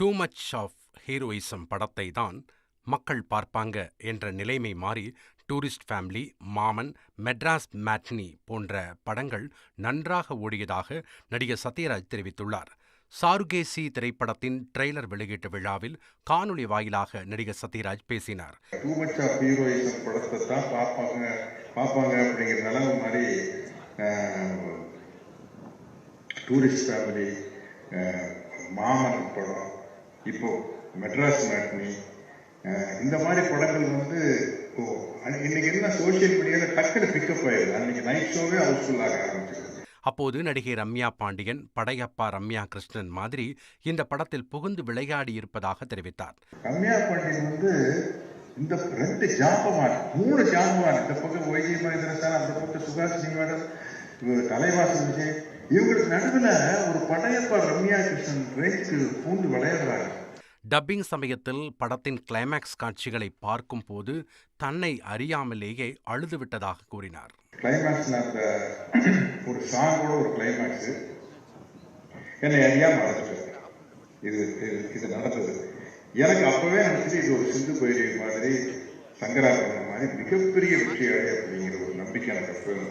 Too much of heroism படத்தை தான் மக்கள் பார்ப்பாங்க என்ற நிலைமை மாறி டூரிஸ்ட் ஃபேமிலி மாமன் மெட்ராஸ் மேட்னி போன்ற படங்கள் நன்றாக ஓடியதாக நடிகர் சத்யராஜ் தெரிவித்துள்ளார். சாருகேசி திரைப்படத்தின் ட்ரெய்லர் வெளியீட்டு விழாவில் காணொளி வாயிலாக நடிகர் சத்யராஜ் பேசினார். டூ மச் ஆஃப் ஹீரோயிசம் படத்தை தான் பார்ப்பாங்க பார்ப்பாங்க அப்படிங்கிற நிலவு மாதிரி டூரிஸ்ட் ஃபேமிலி மாமன் படம் இப்போ மெட்ராஸ் மேட்னி இந்த மாதிரி படங்கள் வந்து இப்போ இன்னைக்கு என்ன சோஷியல் மீடியாவில் டக்குனு பிக்கப் ஆயிடுது. அன்னைக்கு நைட் ஷோவே ஹவுஸ்ஃபுல் ஆக அப்போது நடிகை ரம்யா பாண்டியன் படையப்பா ரம்யா கிருஷ்ணன் மாதிரி இந்த படத்தில் புகுந்து விளையாடி இருப்பதாக தெரிவித்தார். ரம்யா பாண்டியன் வந்து இந்த ரெண்டு ஜாம்பவான் மூணு ஜாம்பவான் இந்த பக்கம் ஒய்ஜி மகேந்திரன் சார் அந்த பக்கம் சுகாசினி மேடம் இவர் தலைவாசல் விஜய் இவங்களுக்கு நடுவில் ஒரு படையப்பா ரம்யா கிருஷ்ணன் ரேஞ்சுக்கு பூந்து விளையாடுறாங்க டப்பிங் சமயத்தில் படத்தின் கிளைமேக்ஸ் காட்சிகளை பார்க்கும்போது தன்னை அறியாமலேயே அழுதுவிட்டதாக கூறினார். கிளைமேக்ஸ்ல அந்த ஒரு சாங்கோட ஒரு கிளைமேக்ஸ் என்னை அறியாம இது இது- நடந்தது. எனக்கு அப்பவே நினைச்சது இது ஒரு சிந்து பயிரி மாதிரி சங்கராபரணம் மாதிரி மிகப்பெரிய அடைய அப்படிங்கிற ஒரு நம்பிக்கை எனக்கு அப்பவே